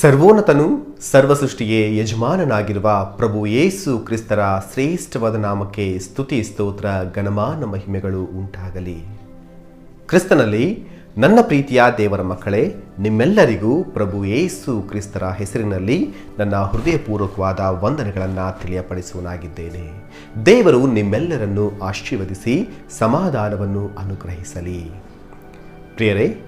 ಸರ್ವೋನ್ನತನು ಸರ್ವಸೃಷ್ಟಿಗೆ ಯಜಮಾನನಾಗಿರುವ ಪ್ರಭು ಯೇಸು ಕ್ರಿಸ್ತರ ಶ್ರೇಷ್ಠವಾದ ನಾಮಕ್ಕೆ ಸ್ತುತಿ, ಸ್ತೋತ್ರ, ಗಣಮಾನ ಮಹಿಮೆಗಳು ಉಂಟಾಗಲಿ. ಕ್ರಿಸ್ತನಲ್ಲಿ ನನ್ನ ಪ್ರೀತಿಯ ದೇವರ ಮಕ್ಕಳೇ, ನಿಮ್ಮೆಲ್ಲರಿಗೂ ಪ್ರಭು ಯೇಸು ಕ್ರಿಸ್ತರ ಹೆಸರಿನಲ್ಲಿ ನನ್ನ ಹೃದಯಪೂರ್ವಕವಾದ ವಂದನೆಗಳನ್ನು ತಿಳಿಯಪಡಿಸುವನಾಗಿದ್ದೇನೆ. ದೇವರು ನಿಮ್ಮೆಲ್ಲರನ್ನು ಆಶೀರ್ವದಿಸಿ ಸಮಾಧಾನವನ್ನು ಅನುಗ್ರಹಿಸಲಿ. ಪ್ರಿಯರೇ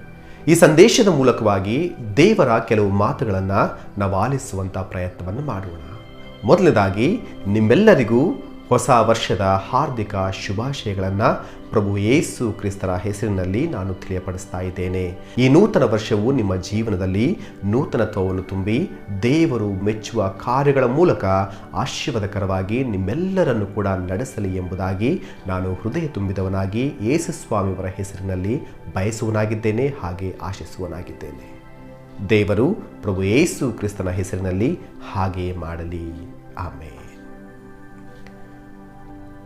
ಈ ಸಂದೇಶದ ಮೂಲಕವಾಗಿ ದೇವರ ಕೆಲವು ಮಾತುಗಳನ್ನು ನಾವು ಪ್ರಯತ್ನವನ್ನು ಮಾಡೋಣ. ಮೊದಲನೇದಾಗಿ ನಿಮ್ಮೆಲ್ಲರಿಗೂ ಹೊಸ ವರ್ಷದ ಹಾರ್ದಿಕ ಶುಭಾಶಯಗಳನ್ನು ಪ್ರಭು ಯೇಸು ಕ್ರಿಸ್ತರ ಹೆಸರಿನಲ್ಲಿ ನಾನು ತಿಳಿಯಪಡಿಸ್ತಾ ಇದ್ದೇನೆ. ಈ ನೂತನ ವರ್ಷವು ನಿಮ್ಮ ಜೀವನದಲ್ಲಿ ನೂತನತ್ವವನ್ನು ತುಂಬಿ ದೇವರು ಮೆಚ್ಚುವ ಕಾರ್ಯಗಳ ಮೂಲಕ ಆಶೀರ್ವಾದಕರವಾಗಿ ನಿಮ್ಮೆಲ್ಲರನ್ನು ಕೂಡ ನಡೆಸಲಿ ಎಂಬುದಾಗಿ ನಾನು ಹೃದಯ ತುಂಬಿದವನಾಗಿ ಯೇಸು ಸ್ವಾಮಿಯವರ ಹೆಸರಿನಲ್ಲಿ ಬಯಸುವನಾಗಿದ್ದೇನೆ ಹಾಗೆ ಆಶಿಸುವನಾಗಿದ್ದೇನೆ ದೇವರು ಪ್ರಭು ಯೇಸು ಕ್ರಿಸ್ತನ ಹೆಸರಿನಲ್ಲಿ ಹಾಗೆಯೇ ಮಾಡಲಿ. ಆಮೇಲೆ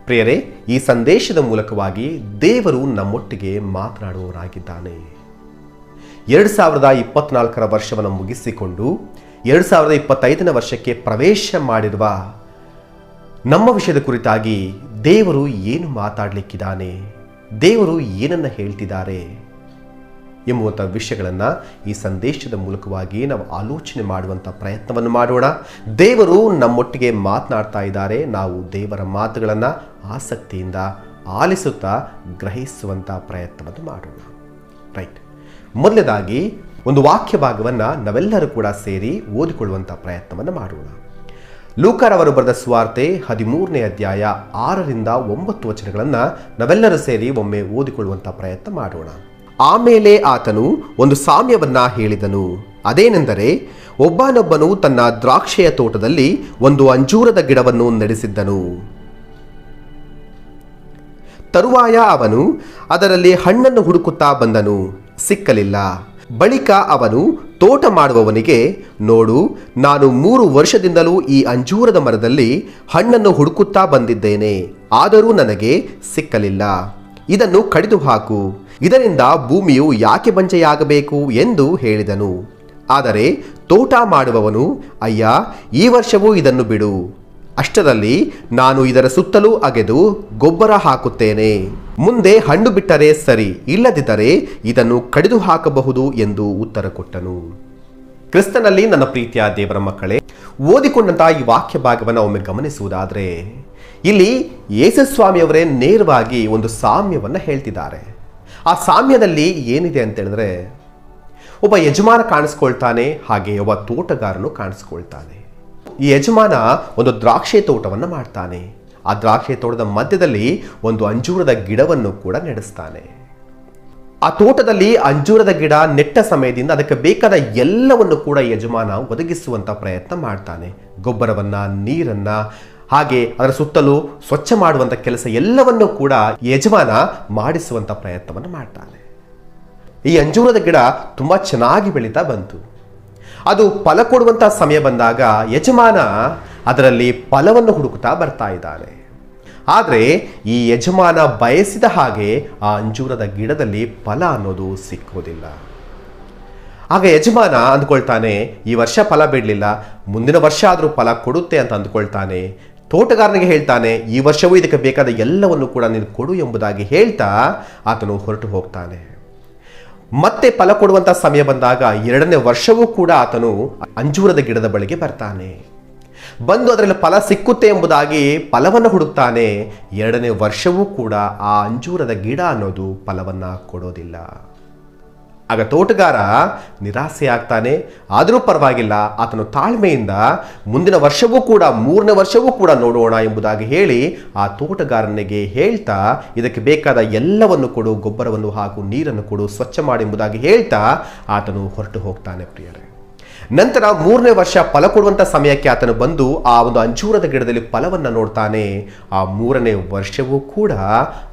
ಪ್ರಿಯರೇ, ಈ ಸಂದೇಶದ ಮೂಲಕವಾಗಿ ದೇವರು ನಮ್ಮೊಟ್ಟಿಗೆ ಮಾತನಾಡುವವರಾಗಿದ್ದಾನೆ. ಎರಡು ಸಾವಿರದ ಇಪ್ಪತ್ನಾಲ್ಕರ ವರ್ಷವನ್ನು ಮುಗಿಸಿಕೊಂಡು ಎರಡು ಸಾವಿರದ ಇಪ್ಪತ್ತೈದನೇ ವರ್ಷಕ್ಕೆ ಪ್ರವೇಶ ಮಾಡಿರುವ ನಮ್ಮ ವಿಷಯದ ಕುರಿತಾಗಿ ದೇವರು ಏನು ಮಾತಾಡಲಿಕ್ಕಿದ್ದಾನೆ, ದೇವರು ಏನನ್ನು ಹೇಳ್ತಿದ್ದಾರೆ ಎಂಬುವಂಥ ವಿಷಯಗಳನ್ನು ಈ ಸಂದೇಶದ ಮೂಲಕವಾಗಿ ನಾವು ಆಲೋಚನೆ ಮಾಡುವಂಥ ಪ್ರಯತ್ನವನ್ನು ಮಾಡೋಣ. ದೇವರು ನಮ್ಮೊಟ್ಟಿಗೆ ಮಾತನಾಡ್ತಾ ಇದ್ದಾರೆ. ನಾವು ದೇವರ ಮಾತುಗಳನ್ನು ಆಸಕ್ತಿಯಿಂದ ಆಲಿಸುತ್ತಾ ಗ್ರಹಿಸುವಂಥ ಪ್ರಯತ್ನವನ್ನು ಮಾಡೋಣ. ರೈಟ್. ಮೊದಲನೇದಾಗಿ ಒಂದು ವಾಕ್ಯ ಭಾಗವನ್ನು ನಾವೆಲ್ಲರೂ ಕೂಡ ಸೇರಿ ಓದಿಕೊಳ್ಳುವಂಥ ಪ್ರಯತ್ನವನ್ನು ಮಾಡೋಣ. ಲೂಕರ್ ಅವರು ಬರೆದ ಸ್ವಾರ್ತೆ ಹದಿಮೂರನೇ ಅಧ್ಯಾಯ ಆರರಿಂದ ಒಂಬತ್ತು ವಚನಗಳನ್ನು ನಾವೆಲ್ಲರೂ ಸೇರಿ ಒಮ್ಮೆ ಓದಿಕೊಳ್ಳುವಂಥ ಪ್ರಯತ್ನ ಮಾಡೋಣ. ಆಮೇಲೆ ಆತನು ಒಂದು ಸಾಮ್ಯವನ್ನ ಹೇಳಿದನು. ಅದೇನೆಂದರೆ, ಒಬ್ಬನೊಬ್ಬನು ತನ್ನ ದ್ರಾಕ್ಷೆಯ ತೋಟದಲ್ಲಿ ಒಂದು ಅಂಜೂರದ ಗಿಡವನ್ನು ನಡೆಸಿದ್ದನು. ತರುವಾಯ ಅವನು ಅದರಲ್ಲಿ ಹಣ್ಣನ್ನು ಹುಡುಕುತ್ತಾ ಬಂದನು. ಸಿಕ್ಕಲಿಲ್ಲ. ಬಳಿಕ ಅವನು ತೋಟ ಮಾಡುವವನಿಗೆ, ನೋಡು, ನಾನು ಮೂರು ವರ್ಷದಿಂದಲೂ ಈ ಅಂಜೂರದ ಮರದಲ್ಲಿ ಹಣ್ಣನ್ನು ಹುಡುಕುತ್ತಾ ಬಂದಿದ್ದೇನೆ. ಆದರೂ ನನಗೆ ಸಿಕ್ಕಲಿಲ್ಲ. ಇದನ್ನು ಕಡಿದು ಹಾಕು ಇದರಿಂದ ಭೂಮಿಯು ಯಾಕೆ ಬಂಜೆಯಾಗಬೇಕು ಎಂದು ಹೇಳಿದನು. ಆದರೆ ತೋಟ ಮಾಡುವವನು, ಅಯ್ಯ, ಈ ವರ್ಷವೂ ಇದನ್ನು ಬಿಡು. ಅಷ್ಟರಲ್ಲಿ ನಾನು ಇದರ ಸುತ್ತಲೂ ಅಗೆದು ಗೊಬ್ಬರ ಹಾಕುತ್ತೇನೆ. ಮುಂದೆ ಹಣ್ಣು ಬಿಟ್ಟರೆ ಸರಿ, ಇಲ್ಲದಿದ್ದರೆ ಇದನ್ನು ಕಡಿದು ಹಾಕಬಹುದು ಎಂದು ಉತ್ತರ ಕೊಟ್ಟನು. ಕ್ರಿಸ್ತನಲ್ಲಿ ನನ್ನ ಪ್ರೀತಿಯ ದೇವರ ಮಕ್ಕಳೇ, ಓದಿಕೊಂಡಂತಹ ಈ ವಾಕ್ಯ ಭಾಗವನ್ನು ಒಮ್ಮೆ ಗಮನಿಸುವುದಾದರೆ, ಇಲ್ಲಿ ಯೇಸುಸ್ವಾಮಿಯವರೇ ನೇರವಾಗಿ ಒಂದು ಸಾಮ್ಯವನ್ನು ಹೇಳ್ತಿದ್ದಾರೆ. ಆ ಸಾಮ್ಯದಲ್ಲಿ ಏನಿದೆ ಅಂತ ಹೇಳಿದ್ರೆ, ಒಬ್ಬ ಯಜಮಾನ ಕಾಣಿಸ್ಕೊಳ್ತಾನೆ, ಹಾಗೆ ಒಬ್ಬ ತೋಟಗಾರನು ಕಾಣಿಸ್ಕೊಳ್ತಾನೆ. ಈ ಯಜಮಾನ ಒಂದು ದ್ರಾಕ್ಷಿ ತೋಟವನ್ನು ಮಾಡ್ತಾನೆ. ಆ ದ್ರಾಕ್ಷಿ ತೋಟದ ಮಧ್ಯದಲ್ಲಿ ಒಂದು ಅಂಜೂರದ ಗಿಡವನ್ನು ಕೂಡ ನಡೆಸ್ತಾನೆ. ಆ ತೋಟದಲ್ಲಿ ಅಂಜೂರದ ಗಿಡ ನೆಟ್ಟ ಸಮಯದಿಂದ ಅದಕ್ಕೆ ಬೇಕಾದ ಎಲ್ಲವನ್ನು ಕೂಡ ಯಜಮಾನ ಒದಗಿಸುವಂತ ಪ್ರಯತ್ನ ಮಾಡ್ತಾನೆ. ಗೊಬ್ಬರವನ್ನ, ನೀರನ್ನ ಹಾಗೆ ಅದರ ಸುತ್ತಲೂ ಸ್ವಚ್ಛ ಮಾಡುವಂಥ ಕೆಲಸ ಎಲ್ಲವನ್ನೂ ಕೂಡ ಯಜಮಾನ ಮಾಡಿಸುವಂಥ ಪ್ರಯತ್ನವನ್ನು ಮಾಡ್ತಾನೆ. ಈ ಅಂಜೂರದ ಗಿಡ ತುಂಬ ಚೆನ್ನಾಗಿ ಬೆಳೀತಾ ಬಂತು. ಅದು ಫಲ ಕೊಡುವಂಥ ಸಮಯ ಬಂದಾಗ ಯಜಮಾನ ಅದರಲ್ಲಿ ಫಲವನ್ನು ಹುಡುಕುತ್ತಾ ಬರ್ತಾ ಇದ್ದಾನೆ. ಆದರೆ ಈ ಯಜಮಾನ ಬಯಸಿದ ಹಾಗೆ ಆ ಅಂಜೂರದ ಗಿಡದಲ್ಲಿ ಫಲ ಅನ್ನೋದು ಸಿಕ್ಕೋದಿಲ್ಲ. ಆಗ ಯಜಮಾನ ಅಂದ್ಕೊಳ್ತಾನೆ, ಈ ವರ್ಷ ಫಲ ಬಿಡಲಿಲ್ಲ, ಮುಂದಿನ ವರ್ಷ ಆದರೂ ಫಲ ಕೊಡುತ್ತೆ ಅಂತ ಅಂದ್ಕೊಳ್ತಾನೆ ತೋಟಗಾರನಿಗೆ ಹೇಳ್ತಾನೆ, ಈ ವರ್ಷವೂ ಇದಕ್ಕೆ ಬೇಕಾದ ಎಲ್ಲವನ್ನು ಕೂಡ ನೀನು ಕೊಡು ಎಂಬುದಾಗಿ ಹೇಳ್ತಾ ಆತನು ಹೊರಟು ಹೋಗ್ತಾನೆ. ಮತ್ತೆ ಫಲ ಕೊಡುವಂತ ಸಮಯ ಬಂದಾಗ ಎರಡನೇ ವರ್ಷವೂ ಕೂಡ ಆತನು ಅಂಜೂರದ ಗಿಡದ ಬಳಿಗೆ ಬರ್ತಾನೆ. ಬಂದು ಅದರಲ್ಲಿ ಫಲ ಸಿಕ್ಕುತ್ತೆ ಎಂಬುದಾಗಿ ಫಲವನ್ನು ಹುಡುಕ್ತಾನೆ. ಎರಡನೇ ವರ್ಷವೂ ಕೂಡ ಆ ಅಂಜೂರದ ಗಿಡ ಅನ್ನೋದು ಫಲವನ್ನ ಕೊಡೋದಿಲ್ಲ. ಆಗ ತೋಟಗಾರ ನಿರಾಸೆ ಆಗ್ತಾನೆ. ಆದರೂ ಪರವಾಗಿಲ್ಲ, ಆತನು ತಾಳ್ಮೆಯಿಂದ ಮುಂದಿನ ವರ್ಷವೂ ಕೂಡ, ಮೂರನೇ ವರ್ಷವೂ ಕೂಡ ನೋಡೋಣ ಎಂಬುದಾಗಿ ಹೇಳಿ ಆ ತೋಟಗಾರನಿಗೆ ಹೇಳ್ತಾ, ಇದಕ್ಕೆ ಬೇಕಾದ ಎಲ್ಲವನ್ನು ಕೊಡು, ಗೊಬ್ಬರವನ್ನು ಹಾಗೂ ನೀರನ್ನು ಕೊಡು, ಸ್ವಚ್ಛ ಮಾಡಿ ಎಂಬುದಾಗಿ ಹೇಳ್ತಾ ಆತನು ಹೊರಟು ಹೋಗ್ತಾನೆ ಪ್ರಿಯರೇ. ನಂತರ ಮೂರನೇ ವರ್ಷ ಫಲ ಕೊಡುವಂಥ ಸಮಯಕ್ಕೆ ಆತನು ಬಂದು ಆ ಒಂದು ಅಂಜೂರದ ಗಿಡದಲ್ಲಿ ಫಲವನ್ನು ನೋಡ್ತಾನೆ. ಆ ಮೂರನೇ ವರ್ಷವೂ ಕೂಡ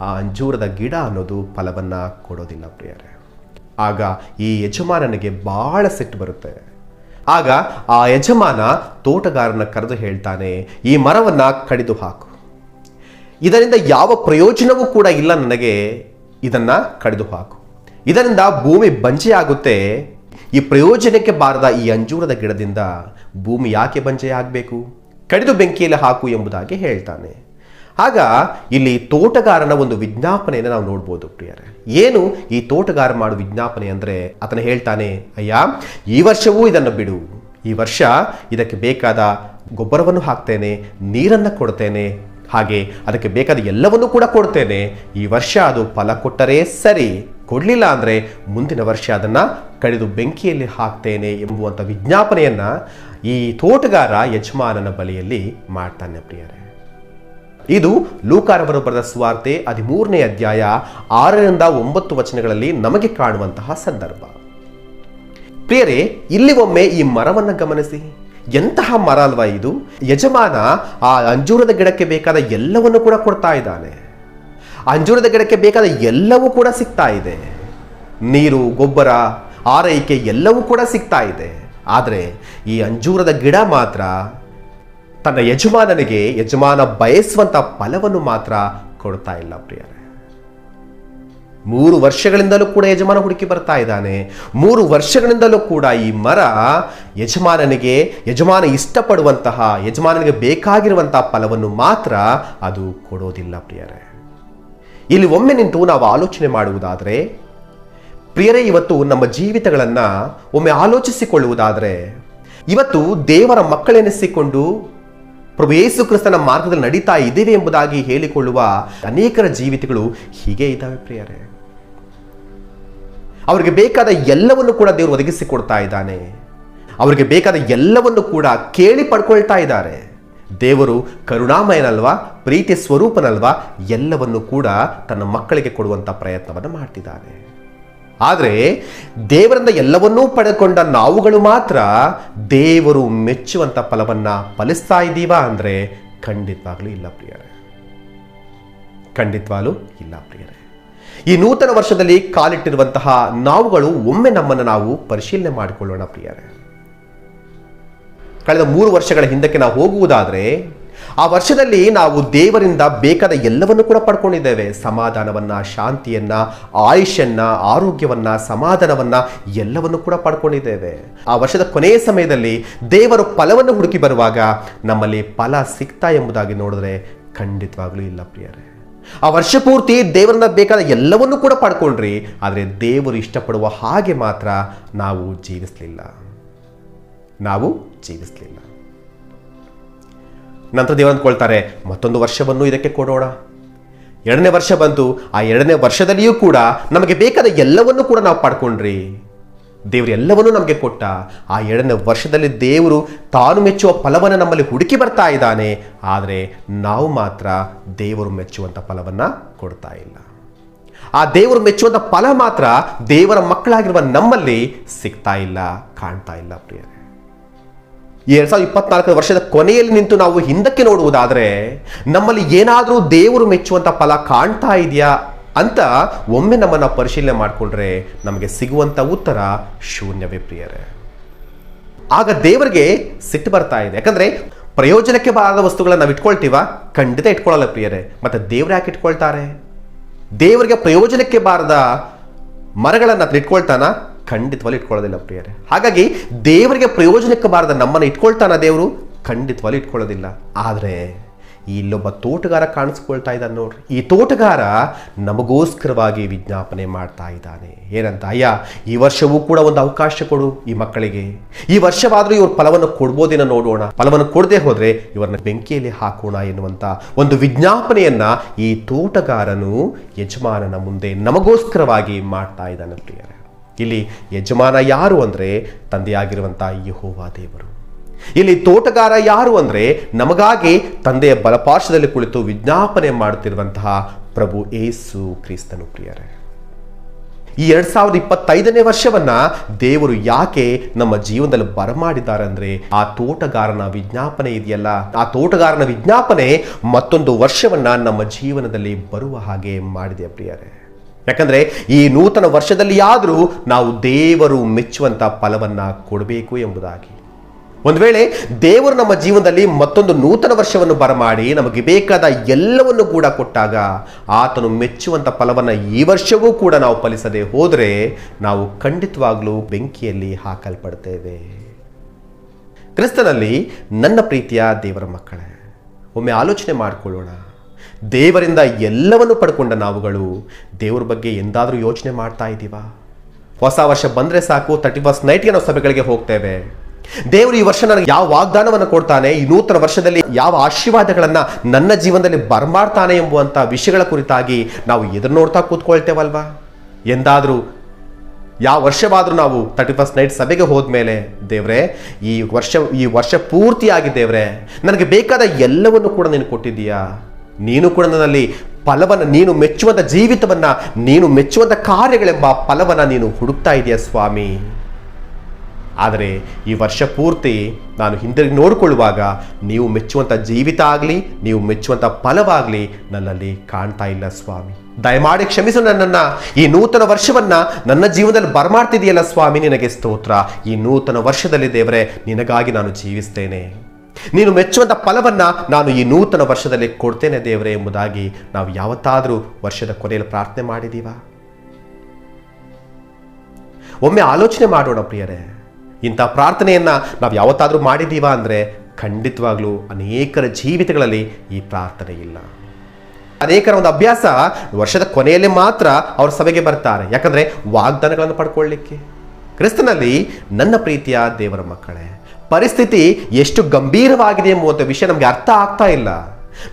ಆ ಅಂಜೂರದ ಗಿಡ ಅನ್ನೋದು ಫಲವನ್ನು ಕೊಡೋದಿಲ್ಲ ಪ್ರಿಯರೇ. ಆಗ ಈ ಯಜಮಾನನಿಗೆ ಬಹಳ ಸಿಟ್ಟು ಬರುತ್ತೆ. ಆಗ ಆ ಯಜಮಾನ ತೋಟಗಾರನ ಕರೆದು ಹೇಳ್ತಾನೆ, ಈ ಮರವನ್ನು ಕಡಿದು ಹಾಕು. ಇದರಿಂದ ಯಾವ ಪ್ರಯೋಜನವೂ ಕೂಡ ಇಲ್ಲ ನನಗೆ. ಇದನ್ನು ಕಡಿದು ಹಾಕು. ಇದರಿಂದ ಭೂಮಿ ಬಂಜೆಯಾಗುತ್ತೆ ಈ ಪ್ರಯೋಜನಕ್ಕೆ ಬಾರದ ಈ ಅಂಜೂರದ ಗಿಡದಿಂದ ಭೂಮಿ ಯಾಕೆ ಬಂಜೆಯಾಗಬೇಕು ಕಡಿದು ಬೆಂಕಿಯಲ್ಲಿ ಹಾಕು ಎಂಬುದಾಗಿ ಹೇಳ್ತಾನೆ. ಆಗ ಇಲ್ಲಿ ತೋಟಗಾರನ ಒಂದು ವಿಜ್ಞಾಪನೆಯನ್ನು ನಾವು ನೋಡ್ಬೋದು ಪ್ರಿಯರೇ. ಏನು ಈ ತೋಟಗಾರ ಮಾಡೋ ವಿಜ್ಞಾಪನೆ ಅಂದರೆ ಆತನ ಹೇಳ್ತಾನೆ, ಅಯ್ಯ, ಈ ವರ್ಷವೂ ಇದನ್ನು ಬಿಡು. ಈ ವರ್ಷ ಇದಕ್ಕೆ ಬೇಕಾದ ಗೊಬ್ಬರವನ್ನು ಹಾಕ್ತೇನೆ, ನೀರನ್ನು ಕೊಡ್ತೇನೆ. ಹಾಗೆ ಅದಕ್ಕೆ ಬೇಕಾದ ಎಲ್ಲವನ್ನೂ ಕೂಡ ಕೊಡ್ತೇನೆ. ಈ ವರ್ಷ ಅದು ಫಲ ಕೊಟ್ಟರೆ ಸರಿ. ಕೊಡಲಿಲ್ಲ ಅಂದರೆ ಮುಂದಿನ ವರ್ಷ ಅದನ್ನು ಕಡಿದು ಬೆಂಕಿಯಲ್ಲಿ ಹಾಕ್ತೇನೆ ಎಂಬುವಂಥ ವಿಜ್ಞಾಪನೆಯನ್ನು ಈ ತೋಟಗಾರ ಯಜಮಾನನ ಬಳಿಯಲ್ಲಿ ಮಾಡ್ತಾನೆ ಪ್ರಿಯರೇ. ಇದು ಲೂಕಾರವರು ಬರೆದ ಸುವಾರ್ತೆ ಹದಿಮೂರನೇ ಅಧ್ಯಾಯ ಆರರಿಂದ ಒಂಬತ್ತು ವಚನಗಳಲ್ಲಿ ನಮಗೆ ಕಾಣುವಂತಹ ಸಂದರ್ಭ. ಪ್ರಿಯರೇ ಇಲ್ಲಿ ಒಮ್ಮೆ ಈ ಮರವನ್ನು ಗಮನಿಸಿ. ಎಂತಹ ಮರ ಅಲ್ವಾ ಇದು? ಯಜಮಾನ ಆ ಅಂಜೂರದ ಗಿಡಕ್ಕೆ ಬೇಕಾದ ಎಲ್ಲವನ್ನು ಕೂಡ ಕೊಡ್ತಾ ಇದ್ದಾನೆ. ಅಂಜೂರದ ಗಿಡಕ್ಕೆ ಬೇಕಾದ ಎಲ್ಲವೂ ಕೂಡ ಸಿಗ್ತಾ ಇದೆ. ನೀರು, ಗೊಬ್ಬರ, ಆರೈಕೆ ಎಲ್ಲವೂ ಕೂಡ ಸಿಗ್ತಾ ಇದೆ. ಆದರೆ ಈ ಅಂಜೂರದ ಗಿಡ ಮಾತ್ರ ತನ್ನ ಯಜಮಾನನಿಗೆ ಯಜಮಾನ ಬಯಸುವಂತ ಫಲವನ್ನು ಮಾತ್ರ ಕೊಡ್ತಾ ಇಲ್ಲ ಪ್ರಿಯರೇ. ಮೂರು ವರ್ಷಗಳಿಂದಲೂ ಕೂಡ ಯಜಮಾನ ಹುಡುಕಿ ಬರ್ತಾ ಇದ್ದಾನೆ. ಮೂರು ವರ್ಷಗಳಿಂದಲೂ ಕೂಡ ಈ ಮರ ಯಜಮಾನನಿಗೆ, ಯಜಮಾನ ಇಷ್ಟಪಡುವಂತಹ, ಯಜಮಾನನಿಗೆ ಬೇಕಾಗಿರುವಂತಹ ಫಲವನ್ನು ಮಾತ್ರ ಅದು ಕೊಡೋದಿಲ್ಲ ಪ್ರಿಯರೇ. ಇಲ್ಲಿ ಒಮ್ಮೆ ನಿಂತು ನಾವು ಆಲೋಚನೆ ಮಾಡುವುದಾದರೆ, ಪ್ರಿಯರೇ ಇವತ್ತು ನಮ್ಮ ಜೀವಿತಗಳನ್ನು ಒಮ್ಮೆ ಆಲೋಚಿಸಿಕೊಳ್ಳುವುದಾದರೆ, ಇವತ್ತು ದೇವರ ಮಕ್ಕಳೆನಿಸಿಕೊಂಡು ಪ್ರಭು ಯೇಸು ಕ್ರಿಸ್ತನ ಮಾರ್ಗದಲ್ಲಿ ನಡೀತಾ ಇದ್ದೇವೆ ಎಂಬುದಾಗಿ ಹೇಳಿಕೊಳ್ಳುವ ಅನೇಕರ ಜೀವಿತಗಳು ಹೀಗೆ ಇದ್ದಾವೆ ಪ್ರಿಯರೇ. ಅವರಿಗೆ ಬೇಕಾದ ಎಲ್ಲವನ್ನು ಕೂಡ ದೇವರು ಒದಗಿಸಿಕೊಡ್ತಾ ಇದ್ದಾನೆ. ಅವರಿಗೆ ಬೇಕಾದ ಎಲ್ಲವನ್ನು ಕೂಡ ಕೇಳಿ ಪಡ್ಕೊಳ್ತಾ ಇದ್ದಾರೆ. ದೇವರು ಕರುಣಾಮಯನಲ್ವಾ ಪ್ರೀತಿ ಸ್ವರೂಪನಲ್ವಾ, ಎಲ್ಲವನ್ನು ಕೂಡ ತನ್ನ ಮಕ್ಕಳಿಗೆ ಕೊಡುವಂಥ ಪ್ರಯತ್ನವನ್ನು ಮಾಡ್ತಿದ್ದಾನೆ. ಆದರೆ ದೇವರಿಂದ ಎಲ್ಲವನ್ನೂ ಪಡೆದುಕೊಂಡ ನಾವುಗಳು ಮಾತ್ರ ದೇವರು ಮೆಚ್ಚುವಂಥ ಫಲವನ್ನು ಫಲಿಸ್ತಾ ಇದ್ದೀವಾ ಅಂದರೆ ಖಂಡಿತವಾಗಲೂ ಇಲ್ಲ ಪ್ರಿಯರೇ. ಖಂಡಿತವಾಗಲೂ ಇಲ್ಲ ಪ್ರಿಯರೇ. ಈ ನೂತನ ವರ್ಷದಲ್ಲಿ ಕಾಲಿಟ್ಟಿರುವಂತಹ ನಾವುಗಳು ಒಮ್ಮೆ ನಮ್ಮನ್ನು ನಾವು ಪರಿಶೀಲನೆ ಮಾಡಿಕೊಳ್ಳೋಣ ಪ್ರಿಯರೇ. ಕಳೆದ ಮೂರು ವರ್ಷಗಳ ಹಿಂದಕ್ಕೆ ನಾವು ಹೋಗುವುದಾದರೆ ಆ ವರ್ಷದಲ್ಲಿ ನಾವು ದೇವರಿಂದ ಬೇಕಾದ ಎಲ್ಲವನ್ನು ಕೂಡ ಪಡ್ಕೊಂಡಿದ್ದೇವೆ. ಸಮಾಧಾನವನ್ನ, ಶಾಂತಿಯನ್ನ, ಆಯುಷ್ಯನ್ನ, ಆರೋಗ್ಯವನ್ನ, ಸಮಾಧಾನವನ್ನ ಎಲ್ಲವನ್ನು ಕೂಡ ಪಡ್ಕೊಂಡಿದ್ದೇವೆ. ಆ ವರ್ಷದ ಕೊನೆಯ ಸಮಯದಲ್ಲಿ ದೇವರು ಫಲವನ್ನು ಹುಡುಕಿ ಬರುವಾಗ ನಮ್ಮಲ್ಲಿ ಫಲ ಸಿಗ್ತಾ ಎಂಬುದಾಗಿ ನೋಡಿದ್ರೆ ಖಂಡಿತವಾಗ್ಲೂ ಇಲ್ಲ ಪ್ರಿಯರೇ. ಆ ವರ್ಷ ಪೂರ್ತಿ ದೇವರನ್ನ ಬೇಕಾದ ಎಲ್ಲವನ್ನೂ ಕೂಡ ಪಡ್ಕೊಂಡ್ರಿ, ಆದರೆ ದೇವರು ಇಷ್ಟಪಡುವ ಹಾಗೆ ಮಾತ್ರ ನಾವು ಜೀವಿಸಲಿಲ್ಲ. ನಾವು ಜೀವಿಸಲಿಲ್ಲ. ನಂತರ ದೇವರು ಅಂದ್ಕೊಳ್ತಾರೆ, ಮತ್ತೊಂದು ವರ್ಷವನ್ನು ಇದಕ್ಕೆ ಕೊಡೋಣ. ಎರಡನೇ ವರ್ಷ ಬಂತು, ಆ ಎರಡನೇ ವರ್ಷದಲ್ಲಿಯೂ ಕೂಡ ನಮಗೆ ಬೇಕಾದ ಎಲ್ಲವನ್ನೂ ಕೂಡ ನಾವು ಪಡ್ಕೊಂಡ್ರಿ. ದೇವರು ಎಲ್ಲವನ್ನೂ ನಮಗೆ ಕೊಟ್ಟ. ಆ ಎರಡನೇ ವರ್ಷದಲ್ಲಿ ದೇವರು ತಾನು ಮೆಚ್ಚುವ ಫಲವನ್ನು ನಮ್ಮಲ್ಲಿ ಹುಡುಕಿ ಬರ್ತಾ ಇದ್ದಾನೆ. ಆದರೆ ನಾವು ಮಾತ್ರ ದೇವರು ಮೆಚ್ಚುವಂಥ ಫಲವನ್ನು ಕೊಡ್ತಾ ಇಲ್ಲ. ಆ ದೇವರು ಮೆಚ್ಚುವಂಥ ಫಲ ಮಾತ್ರ ದೇವರ ಮಕ್ಕಳಾಗಿರುವ ನಮ್ಮಲ್ಲಿ ಸಿಗ್ತಾ ಇಲ್ಲ, ಕಾಣ್ತಾ ಇಲ್ಲ ಪ್ರಿಯರೇ. ಎರಡ್ ಸಾವಿರದ ಇಪ್ಪತ್ನಾಲ್ಕರ ವರ್ಷದ ಕೊನೆಯಲ್ಲಿ ನಿಂತು ನಾವು ಹಿಂದಕ್ಕೆ ನೋಡುವುದಾದರೆ, ನಮ್ಮಲ್ಲಿ ಏನಾದರೂ ದೇವರು ಮೆಚ್ಚುವಂಥ ಫಲ ಕಾಣ್ತಾ ಇದೆಯಾ ಅಂತ ಒಮ್ಮೆ ನಮ್ಮನ್ನ ಪರಿಶೀಲನೆ ಮಾಡಿಕೊಂಡ್ರೆ ನಮಗೆ ಸಿಗುವಂಥ ಉತ್ತರ ಶೂನ್ಯವೇ ಪ್ರಿಯರೇ. ಆಗ ದೇವರಿಗೆ ಸಿಟ್ಟು ಬರ್ತಾ ಇದೆ. ಯಾಕಂದ್ರೆ ಪ್ರಯೋಜನಕ್ಕೆ ಬಾರದ ವಸ್ತುಗಳನ್ನ ನಾವು ಇಟ್ಕೊಳ್ತೀವ? ಖಂಡಿತ ಇಟ್ಕೊಳ್ಳಲ್ಲ ಪ್ರಿಯರೇ. ಮತ್ತೆ ದೇವ್ರು ಯಾಕೆ ಇಟ್ಕೊಳ್ತಾರೆ? ದೇವರಿಗೆ ಪ್ರಯೋಜನಕ್ಕೆ ಬಾರದ ಮರಗಳನ್ನು ಇಟ್ಕೊಳ್ತಾನ? ಖಂಡಿತವಾಗಿ ಇಟ್ಕೊಳ್ಳೋದಿಲ್ಲ ಪ್ರಿಯರೇ. ಹಾಗಾಗಿ ದೇವರಿಗೆ ಪ್ರಯೋಜನಕ್ಕೆ ಬಾರದ ನಮ್ಮನ್ನು ಇಟ್ಕೊಳ್ತಾನ ದೇವರು? ಖಂಡಿತವಾಗಿ ಇಟ್ಕೊಳ್ಳೋದಿಲ್ಲ. ಆದರೆ ಇಲ್ಲೊಬ್ಬ ತೋಟಗಾರ ಕಾಣಿಸ್ಕೊಳ್ತಾ ಇದ್ದಾನೆ ನೋಡ್ರಿ. ಈ ತೋಟಗಾರ ನಮಗೋಸ್ಕರವಾಗಿ ವಿಜ್ಞಾಪನೆ ಮಾಡ್ತಾ ಇದ್ದಾನೆ. ಏನಂತ, ಅಯ್ಯ, ಈ ವರ್ಷವೂ ಕೂಡ ಒಂದು ಅವಕಾಶ ಕೊಡು ಈ ಮಕ್ಕಳಿಗೆ. ಈ ವರ್ಷವಾದರೂ ಇವ್ರ ಫಲವನ್ನು ಕೊಡ್ಬೋದೇನೋ ನೋಡೋಣ. ಫಲವನ್ನು ಕೊಡದೆ ಹೋದರೆ ಇವರನ್ನ ಬೆಂಕಿಯಲ್ಲಿ ಹಾಕೋಣ ಎನ್ನುವಂಥ ಒಂದು ವಿಜ್ಞಾಪನೆಯನ್ನು ಈ ತೋಟಗಾರನು, ಯಜಮಾನನ ಮುಂದೆ ನಮಗೋಸ್ಕರವಾಗಿ ಮಾಡ್ತಾ ಇದ್ದಾನೆ ಪ್ರಿಯರೇ. ಇಲ್ಲಿ ಯಜಮಾನ ಯಾರು ಅಂದ್ರೆ ತಂದೆಯಾಗಿರುವಂಥ ಯಹೋವಾ ದೇವರು. ಇಲ್ಲಿ ತೋಟಗಾರ ಯಾರು ಅಂದ್ರೆ ನಮಗಾಗಿ ತಂದೆಯ ಬಲಪಾರ್ಶ್ವದಲ್ಲಿ ಕುಳಿತು ವಿಜ್ಞಾಪನೆ ಮಾಡುತ್ತಿರುವಂತಹ ಪ್ರಭು ಏಸು ಕ್ರಿಸ್ತನು ಪ್ರಿಯರೇ. ಈ ಎರಡ್ ಸಾವಿರದ ಇಪ್ಪತ್ತೈದನೇ ವರ್ಷವನ್ನ ದೇವರು ಯಾಕೆ ನಮ್ಮ ಜೀವನದಲ್ಲಿ ಬರಮಾಡಿದ್ದಾರೆ ಅಂದ್ರೆ ಆ ತೋಟಗಾರನ ವಿಜ್ಞಾಪನೆ ಇದೆಯಲ್ಲ? ಆ ತೋಟಗಾರನ ವಿಜ್ಞಾಪನೆ ಮತ್ತೊಂದು ವರ್ಷವನ್ನ ನಮ್ಮ ಜೀವನದಲ್ಲಿ ಬರುವ ಹಾಗೆ ಮಾಡಿದೆ ಪ್ರಿಯರೇ. ಯಾಕಂದ್ರೆ ಈ ನೂತನ ವರ್ಷದಲ್ಲಿ ಆದರೂ ನಾವು ದೇವರು ಮೆಚ್ಚುವಂಥ ಫಲವನ್ನ ಕೊಡಬೇಕು ಎಂಬುದಾಗಿ. ಒಂದು ವೇಳೆ ದೇವರು ನಮ್ಮ ಜೀವನದಲ್ಲಿ ಮತ್ತೊಂದು ನೂತನ ವರ್ಷವನ್ನು ಬರಮಾಡಿ ನಮಗೆ ಬೇಕಾದ ಎಲ್ಲವನ್ನು ಕೂಡ ಕೊಟ್ಟಾಗ ಆತನು ಮೆಚ್ಚುವಂಥ ಫಲವನ್ನು ಈ ವರ್ಷವೂ ಕೂಡ ನಾವು ಫಲಿಸದೆ ಹೋದರೆ ನಾವು ಖಂಡಿತವಾಗಲೂ ಬೆಂಕಿಯಲ್ಲಿ ಹಾಕಲ್ಪಡ್ತೇವೆ. ಕ್ರಿಸ್ತನಲ್ಲಿ ನನ್ನ ಪ್ರೀತಿಯ ದೇವರ ಮಕ್ಕಳೇ, ಒಮ್ಮೆ ಆಲೋಚನೆ ಮಾಡಿಕೊಳ್ಳೋಣ. ದೇವರಿಂದ ಎಲ್ಲವನ್ನು ಪಡ್ಕೊಂಡ ನಾವುಗಳು ದೇವರ ಬಗ್ಗೆ ಎಂದಾದರೂ ಯೋಚನೆ ಮಾಡ್ತಾ ಇದ್ದೀವಾ? ಹೊಸ ವರ್ಷ ಬಂದರೆ ಸಾಕು ತರ್ಟಿ ಫಸ್ಟ್ ನೈಟ್ಗೆ ನಾವು ಸಭೆಗಳಿಗೆ ಹೋಗ್ತೇವೆ. ದೇವರು ಈ ವರ್ಷ ನನಗೆ ಯಾವ ವಾಗ್ದಾನವನ್ನು ಕೊಡ್ತಾನೆ, ಈ ನೂತನ ವರ್ಷದಲ್ಲಿ ಯಾವ ಆಶೀರ್ವಾದಗಳನ್ನು ನನ್ನ ಜೀವನದಲ್ಲಿ ಬರ್ಮಾಡ್ತಾನೆ ಎಂಬುವಂಥ ವಿಷಯಗಳ ಕುರಿತಾಗಿ ನಾವು ಎದುರು ನೋಡ್ತಾ ಕೂತ್ಕೊಳ್ತೇವಲ್ವಾ? ಎಂದಾದರೂ ಯಾವ ವರ್ಷವಾದರೂ ನಾವು ತರ್ಟಿ ಫಸ್ಟ್ ನೈಟ್ ಸಭೆಗೆ ಹೋದ್ಮೇಲೆ, ದೇವ್ರೆ, ಈ ವರ್ಷ ಈ ವರ್ಷ ಪೂರ್ತಿಯಾಗಿ ದೇವ್ರೆ, ನನಗೆ ಬೇಕಾದ ಎಲ್ಲವನ್ನು ಕೂಡ ನೀನು ಕೊಟ್ಟಿದ್ದೀಯಾ? ನೀನು ಕೂಡ ನನ್ನಲ್ಲಿ ಫಲವನ್ನು, ನೀನು ಮೆಚ್ಚುವಂಥ ಜೀವಿತವನ್ನು, ನೀನು ಮೆಚ್ಚುವಂಥ ಕಾರ್ಯಗಳೆಂಬ ಫಲವನ್ನು ನೀನು ಹುಡುಕ್ತಾ ಇದೆಯಾ ಸ್ವಾಮಿ. ಆದರೆ ಈ ವರ್ಷ ಪೂರ್ತಿ ನಾನು ಹಿಂದಿರುಗಿ ನೋಡಿಕೊಳ್ಳುವಾಗ ನೀವು ಮೆಚ್ಚುವಂಥ ಜೀವಿತ ಆಗಲಿ, ನೀವು ಮೆಚ್ಚುವಂಥ ಫಲವಾಗಲಿ ನನ್ನಲ್ಲಿ ಕಾಣ್ತಾ ಇಲ್ಲ ಸ್ವಾಮಿ. ದಯಮಾಡಿ ಕ್ಷಮಿಸು ನನ್ನನ್ನು. ಈ ನೂತನ ವರ್ಷವನ್ನು ನನ್ನ ಜೀವನದಲ್ಲಿ ಬರಮಾಡ್ತಿದೆಯಲ್ಲ ಸ್ವಾಮಿ, ನಿನಗೆ ಸ್ತೋತ್ರ. ಈ ನೂತನ ವರ್ಷದಲ್ಲಿ ದೇವರೇ, ನಿನಗಾಗಿ ನಾನು ಜೀವಿಸ್ತೇನೆ. ನೀನು ಮೆಚ್ಚುವಂಥ ಫಲವನ್ನು ನಾನು ಈ ನೂತನ ವರ್ಷದಲ್ಲಿ ಕೊಡ್ತೇನೆ ದೇವರೇ ಎಂಬುದಾಗಿ ನಾವು ಯಾವತ್ತಾದರೂ ವರ್ಷದ ಕೊನೆಯಲ್ಲಿ ಪ್ರಾರ್ಥನೆ ಮಾಡಿದ್ದೀವಾ ಒಮ್ಮೆ ಆಲೋಚನೆ ಮಾಡೋಣ ಪ್ರಿಯರೇ. ಇಂಥ ಪ್ರಾರ್ಥನೆಯನ್ನ ನಾವು ಯಾವತ್ತಾದರೂ ಮಾಡಿದ್ದೀವಾ ಅಂದರೆ ಖಂಡಿತವಾಗ್ಲೂ ಅನೇಕರ ಜೀವಿತಗಳಲ್ಲಿ ಈ ಪ್ರಾರ್ಥನೆ ಇಲ್ಲ. ಅನೇಕರ ಒಂದು ಅಭ್ಯಾಸ ವರ್ಷದ ಕೊನೆಯಲ್ಲಿ ಮಾತ್ರ ಅವ್ರ ಸಭೆಗೆ ಬರ್ತಾರೆ. ಯಾಕಂದರೆ ವಾಗ್ದಾನಗಳನ್ನು ಪಡ್ಕೊಳ್ಳಿಕ್ಕೆ. ಕ್ರಿಸ್ತನಲ್ಲಿ ನನ್ನ ಪ್ರೀತಿಯ ದೇವರ ಮಕ್ಕಳೇ ಪರಿಸ್ಥಿತಿ ಎಷ್ಟು ಗಂಭೀರವಾಗಿದೆ ಎಂಬುವಂಥ ವಿಷಯ ನಮಗೆ ಅರ್ಥ ಆಗ್ತಾ ಇಲ್ಲ.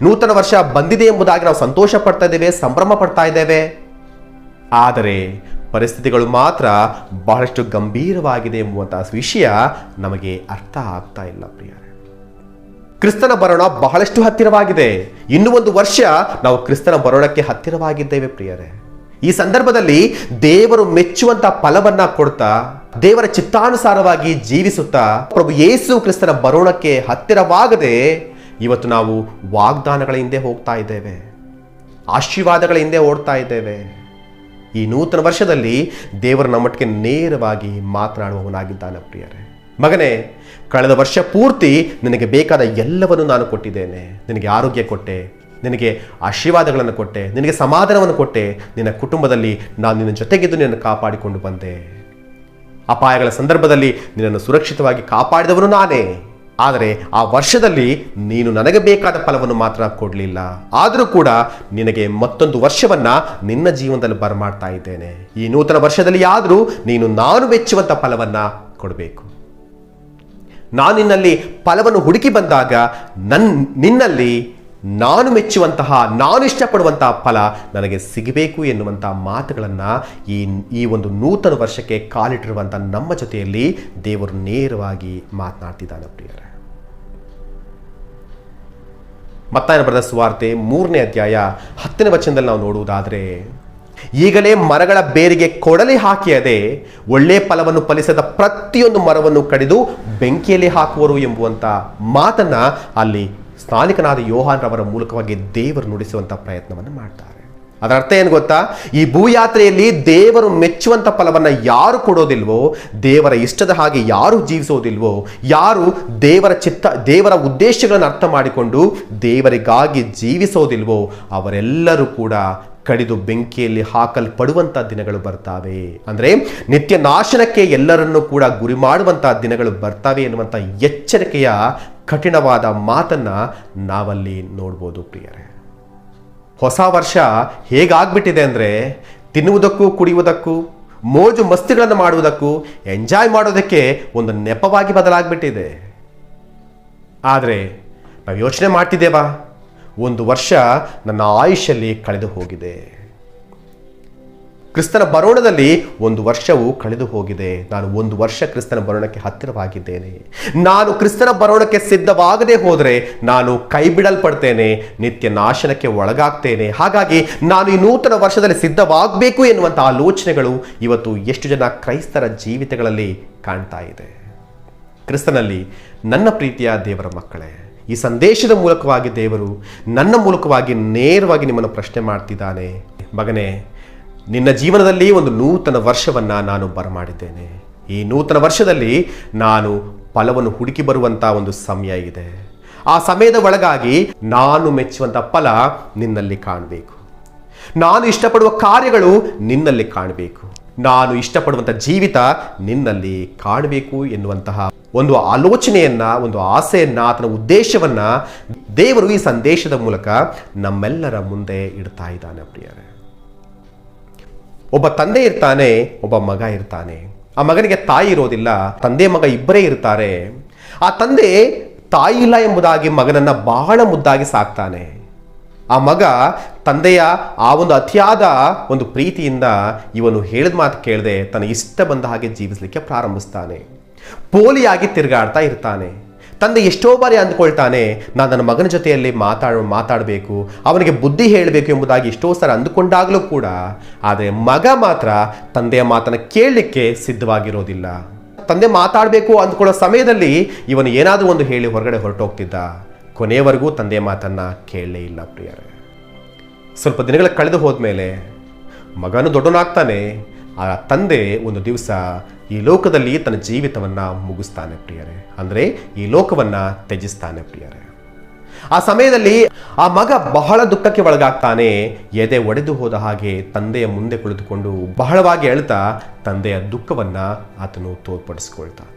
ನೂತನ ವರ್ಷ ಬಂದಿದೆ ಎಂಬುದಾಗಿ ನಾವು ಸಂತೋಷ ಪಡ್ತಾ ಇದ್ದೇವೆ, ಸಂಭ್ರಮ ಪಡ್ತಾ ಇದ್ದೇವೆ. ಆದರೆ ಪರಿಸ್ಥಿತಿಗಳು ಮಾತ್ರ ಬಹಳಷ್ಟು ಗಂಭೀರವಾಗಿದೆ ಎಂಬುವಂತಹ ವಿಷಯ ನಮಗೆ ಅರ್ಥ ಆಗ್ತಾ ಇಲ್ಲ ಪ್ರಿಯರೇ. ಕ್ರಿಸ್ತನ ಬರೋಣ ಬಹಳಷ್ಟು ಹತ್ತಿರವಾಗಿದೆ. ಇನ್ನು ಒಂದು ವರ್ಷ ನಾವು ಕ್ರಿಸ್ತನ ಬರೋಣಕ್ಕೆ ಹತ್ತಿರವಾಗಿದ್ದೇವೆ ಪ್ರಿಯರೇ. ಈ ಸಂದರ್ಭದಲ್ಲಿ ದೇವರು ಮೆಚ್ಚುವಂತ ಫಲವನ್ನ ಕೊಡ್ತಾ ದೇವರ ಚಿತ್ತಾನುಸಾರವಾಗಿ ಜೀವಿಸುತ್ತಾ ಪ್ರಭು ಯೇಸು ಕ್ರಿಸ್ತನ ಬರೋಣಕ್ಕೆ ಹತ್ತಿರವಾಗದೆ ಇವತ್ತು ನಾವು ವಾಗ್ದಾನಗಳ ಹಿಂದೆ ಹೋಗ್ತಾ ಇದ್ದೇವೆ. ಆಶೀರ್ವಾದಗಳ ಹಿಂದೆ ಓಡ್ತಾ ಇದ್ದೇವೆ. ಈ ನೂತನ ವರ್ಷದಲ್ಲಿ ದೇವರ ನಮ್ಮೊಟ್ಟಿಗೆ ನೇರವಾಗಿ ಮಾತನಾಡುವವನಾಗಿದ್ದಾನೆ ಪ್ರಿಯರೇ. ಮಗನೇ, ಕಳೆದ ವರ್ಷ ಪೂರ್ತಿ ನಿನಗೆ ಬೇಕಾದ ಎಲ್ಲವನ್ನು ನಾನು ಕೊಟ್ಟಿದ್ದೇನೆ. ನಿನಗೆ ಆರೋಗ್ಯ ಕೊಟ್ಟೆ, ನಿನಗೆ ಆಶೀರ್ವಾದಗಳನ್ನು ಕೊಟ್ಟೆ, ನಿನಗೆ ಸಮಾಧಾನವನ್ನು ಕೊಟ್ಟೆ. ನಿನ್ನ ಕುಟುಂಬದಲ್ಲಿ ನಾನು ನಿನ್ನ ಜೊತೆಗಿದ್ದು ನಿನ್ನನ್ನು ಕಾಪಾಡಿಕೊಂಡು ಬಂದೆ. ಅಪಾಯಗಳ ಸಂದರ್ಭದಲ್ಲಿ ನಿನ್ನನ್ನು ಸುರಕ್ಷಿತವಾಗಿ ಕಾಪಾಡಿದವನು ನಾನೇ. ಆದರೆ ಆ ವರ್ಷದಲ್ಲಿ ನೀನು ನನಗೆ ಬೇಕಾದ ಫಲವನ್ನು ಮಾತ್ರ ಕೊಡಲಿಲ್ಲ. ಆದರೂ ಕೂಡ ನಿನಗೆ ಮತ್ತೊಂದು ವರ್ಷವನ್ನು ನಿನ್ನ ಜೀವನದಲ್ಲಿ ಬರಮಾಡ್ತಾ ಇದ್ದೇನೆ. ಈ ನೂತನ ವರ್ಷದಲ್ಲಿ ಆದರೂ ನೀನು ನಾನು ಮೆಚ್ಚುವಂಥ ಫಲವನ್ನು ಕೊಡಬೇಕು. ನಾನು ನಿನ್ನಲ್ಲಿ ಫಲವನ್ನು ಹುಡುಕಿ ಬಂದಾಗ ನನ್ನ ನಿನ್ನಲ್ಲಿ ನಾನು ಮೆಚ್ಚುವಂತಹ, ನಾನು ಇಷ್ಟಪಡುವಂತಹ ಫಲ ನನಗೆ ಸಿಗಬೇಕು ಎನ್ನುವಂತಹ ಮಾತುಗಳನ್ನು ಈ ಈ ಒಂದು ನೂತನ ವರ್ಷಕ್ಕೆ ಕಾಲಿಟ್ಟಿರುವಂಥ ನಮ್ಮ ಜೊತೆಯಲ್ಲಿ ದೇವರು ನೇರವಾಗಿ ಮಾತನಾಡ್ತಿದ್ದಾನೆ ಪ್ರಿಯರೇ. ಮತ್ತಾಯನ ಬರೆದ ಸುವಾರ್ತೆ ಮೂರನೇ ಅಧ್ಯಾಯ ಹತ್ತನೇ ವಚನದಲ್ಲಿ ನಾವು ನೋಡುವುದಾದರೆ, ಈಗಲೇ ಮರಗಳ ಬೇರಿಗೆ ಕೊಡಲಿ ಹಾಕಿಯದೆ ಒಳ್ಳೆ ಫಲವನ್ನು ಫಲಿಸದ ಪ್ರತಿಯೊಂದು ಮರವನ್ನು ಕಡಿದು ಬೆಂಕಿಯಲ್ಲಿ ಹಾಕುವರು ಎಂಬುವಂಥ ಮಾತನ್ನ ಅಲ್ಲಿ ಸ್ನಾನಿಕನಾದ ಯೋಹಾನ್ ರವರ ಮೂಲಕವಾಗಿ ದೇವರು ನುಡಿಸುವಂಥ ಪ್ರಯತ್ನವನ್ನು ಮಾಡ್ತಾರೆ. ಅದರ ಅರ್ಥ ಏನು ಗೊತ್ತಾ? ಈ ಭೂಯಾತ್ರೆಯಲ್ಲಿ ದೇವರು ಮೆಚ್ಚುವಂಥ ಫಲವನ್ನು ಯಾರು ಕೊಡೋದಿಲ್ವೋ, ದೇವರ ಇಷ್ಟದ ಹಾಗೆ ಯಾರು ಜೀವಿಸೋದಿಲ್ವೋ, ಯಾರು ದೇವರ ಚಿತ್ತ, ದೇವರ ಉದ್ದೇಶಗಳನ್ನು ಅರ್ಥ ಮಾಡಿಕೊಂಡು ದೇವರಿಗಾಗಿ ಜೀವಿಸೋದಿಲ್ವೋ, ಅವರೆಲ್ಲರೂ ಕೂಡ ಕಡಿದು ಬೆಂಕಿಯಲ್ಲಿ ಹಾಕಲ್ಪಡುವಂಥ ದಿನಗಳು ಬರ್ತಾವೆ. ಅಂದರೆ ನಿತ್ಯ ನಾಶನಕ್ಕೆ ಎಲ್ಲರನ್ನೂ ಕೂಡ ಗುರಿ ಮಾಡುವಂಥ ದಿನಗಳು ಬರ್ತಾವೆ ಎನ್ನುವಂಥ ಎಚ್ಚರಿಕೆಯ ಕಠಿಣವಾದ ಮಾತನ್ನ ನಾವಲ್ಲಿ ನೋಡ್ಬೋದು ಪ್ರಿಯರೇ. ಹೊಸ ವರ್ಷ ಹೇಗಾಗ್ಬಿಟ್ಟಿದೆ ಅಂದರೆ ತಿನ್ನುವುದಕ್ಕೂ ಕುಡಿಯುವುದಕ್ಕೂ, ಮೋಜು ಮಸ್ತಿಗಳನ್ನು ಮಾಡುವುದಕ್ಕೂ, ಎಂಜಾಯ್ ಮಾಡೋದಕ್ಕೆ ಒಂದು ನೆಪವಾಗಿ ಬದಲಾಗ್ಬಿಟ್ಟಿದೆ. ಆದರೆ ನಾವು ಯೋಚನೆ ಮಾಡ್ತಿದ್ದೇವಾ? ಒಂದು ವರ್ಷ ನನ್ನ ಆಯುಷ್ಯಲ್ಲಿ ಕಳೆದು ಹೋಗಿದೆ. ಕ್ರಿಸ್ತನ ಬರೋಣದಲ್ಲಿ ಒಂದು ವರ್ಷವು ಕಳೆದು ಹೋಗಿದೆ. ನಾನು ಒಂದು ವರ್ಷ ಕ್ರಿಸ್ತನ ಬರೋಣಕ್ಕೆ ಹತ್ತಿರವಾಗಿದ್ದೇನೆ. ನಾನು ಕ್ರಿಸ್ತನ ಬರೋಣಕ್ಕೆ ಸಿದ್ಧವಾಗದೆ ಹೋದರೆ ನಾನು ಕೈ ಬಿಡಲ್ಪಡ್ತೇನೆ ನಿತ್ಯ ನಾಶನಕ್ಕೆ ಒಳಗಾಗ್ತೇನೆ. ಹಾಗಾಗಿ ನಾನು ಈ ನೂತನ ವರ್ಷದಲ್ಲಿ ಸಿದ್ಧವಾಗಬೇಕು ಎನ್ನುವಂಥ ಆಲೋಚನೆಗಳು ಇವತ್ತು ಎಷ್ಟು ಜನ ಕ್ರೈಸ್ತರ ಜೀವಿತಗಳಲ್ಲಿ ಕಾಣ್ತಾ ಇದೆ. ಕ್ರಿಸ್ತನಲ್ಲಿ ನನ್ನ ಪ್ರೀತಿಯ ದೇವರ ಮಕ್ಕಳೇ, ಈ ಸಂದೇಶದ ಮೂಲಕವಾಗಿ ದೇವರು ನನ್ನ ಮೂಲಕವಾಗಿ ನೇರವಾಗಿ ನಿಮ್ಮನ್ನು ಪ್ರಶ್ನೆ ಮಾಡ್ತಿದ್ದಾನೆ. ಮಗನೇ ನಿನ್ನ ಜೀವನದಲ್ಲಿ ಒಂದು ನೂತನ ವರ್ಷವನ್ನ ನಾನು ಬರಮಾಡಿದ್ದೇನೆ. ಈ ನೂತನ ವರ್ಷದಲ್ಲಿ ನಾನು ಫಲವನ್ನು ಹುಡುಕಿ ಬರುವಂತಹ ಒಂದು ಸಮಯ ಇದೆ. ಆ ಸಮಯದ ಒಳಗಾಗಿ ನಾನು ಮೆಚ್ಚುವಂಥ ಫಲ ನಿನ್ನಲ್ಲಿ ಕಾಣಬೇಕು. ನಾನು ಇಷ್ಟಪಡುವ ಕಾರ್ಯಗಳು ನಿನ್ನಲ್ಲಿ ಕಾಣಬೇಕು. ನಾನು ಇಷ್ಟಪಡುವಂಥ ಜೀವಿತ ನಿನ್ನಲ್ಲಿ ಕಾಣಬೇಕು ಎನ್ನುವಂತಹ ಒಂದು ಆಲೋಚನೆಯನ್ನ, ಒಂದು ಆಸೆಯನ್ನ, ಆತನ ಉದ್ದೇಶವನ್ನ ದೇವರು ಈ ಸಂದೇಶದ ಮೂಲಕ ನಮ್ಮೆಲ್ಲರ ಮುಂದೆ ಇಡ್ತಾ ಇದ್ದಾನೆ ಪ್ರಿಯರೇ. ಒಬ್ಬ ತಂದೆ ಇರ್ತಾನೆ, ಒಬ್ಬ ಮಗ ಇರ್ತಾನೆ. ಆ ಮಗನಿಗೆ ತಾಯಿ ಇರೋದಿಲ್ಲ, ತಂದೆ ಮಗ ಇಬ್ಬರೇ ಇರ್ತಾರೆ. ಆ ತಂದೆ ತಾಯಿ ಇಲ್ಲ ಎಂಬುದಾಗಿ ಮಗನನ್ನು ಬಹಳ ಮುದ್ದಾಗಿ ಸಾಕ್ತಾನೆ. ಆ ಮಗ ತಂದೆಯ ಆ ಒಂದು ಅತಿಯಾದ ಒಂದು ಪ್ರೀತಿಯಿಂದ ಇವನು ಹೇಳಿದ ಮಾತು ಕೇಳದೆ ತನ್ನ ಇಷ್ಟ ಬಂದ ಹಾಗೆ ಜೀವಿಸಲಿಕ್ಕೆ ಪ್ರಾರಂಭಿಸ್ತಾನೆ. ಪೋಲಿಯಾಗಿ ತಿರುಗಾಡ್ತಾ ಇರ್ತಾನೆ. ತಂದೆ ಎಷ್ಟೋ ಬಾರಿ ಅಂದುಕೊಳ್ತಾನೆ ನಾನು ನನ್ನ ಮಗನ ಜೊತೆಯಲ್ಲಿ ಮಾತಾಡ, ಮಾತಾಡಬೇಕು. ಅವನಿಗೆ ಬುದ್ಧಿ ಹೇಳಬೇಕು ಎಂಬುದಾಗಿ ಎಷ್ಟೋ ಸಲ ಅಂದುಕೊಂಡಾಗಲೂ ಕೂಡ. ಆದರೆ ಮಗ ಮಾತ್ರ ತಂದೆಯ ಮಾತನ್ನು ಕೇಳಲಿಕ್ಕೆ ಸಿದ್ಧವಾಗಿರೋದಿಲ್ಲ. ತಂದೆ ಮಾತಾಡಬೇಕು ಅಂದ್ಕೊಳ್ಳೋ ಸಮಯದಲ್ಲಿ ಇವನು ಏನಾದರೂ ಒಂದು ಹೇಳಿ ಹೊರಗಡೆ ಹೊರಟೋಗ್ತಿದ್ದ. ಕೊನೆಯವರೆಗೂ ತಂದೆಯ ಮಾತನ್ನು ಕೇಳಲೇ ಇಲ್ಲ ಪ್ರಿಯರೇ. ಸ್ವಲ್ಪ ದಿನಗಳ ಕಳೆದು ಹೋದ್ಮೇಲೆ ಮಗನು ದೊಡ್ಡನಾಗ್ತಾನೆ ಆ ತಂದೆ ಒಂದು ದಿವಸ ಈ ಲೋಕದಲ್ಲಿ ತನ್ನ ಜೀವಿತವನ್ನು ಮುಗಿಸ್ತಾನೆ ಪ್ರಿಯರೇ. ಅಂದರೆ ಈ ಲೋಕವನ್ನು ತ್ಯಜಿಸ್ತಾನೆ ಪ್ರಿಯರೇ. ಆ ಸಮಯದಲ್ಲಿ ಆ ಮಗ ಬಹಳ ದುಃಖಕ್ಕೆ ಒಳಗಾಗ್ತಾನೆ, ಎದೆ ಒಡೆದು ಹೋದ ಹಾಗೆ ತಂದೆಯ ಮುಂದೆ ಕುಳಿತುಕೊಂಡು ಬಹಳವಾಗಿ ಅಳ್ತಾ ತಂದೆಯ ದುಃಖವನ್ನು ಆತನು ತೋರ್ಪಡಿಸ್ಕೊಳ್ತಾನೆ.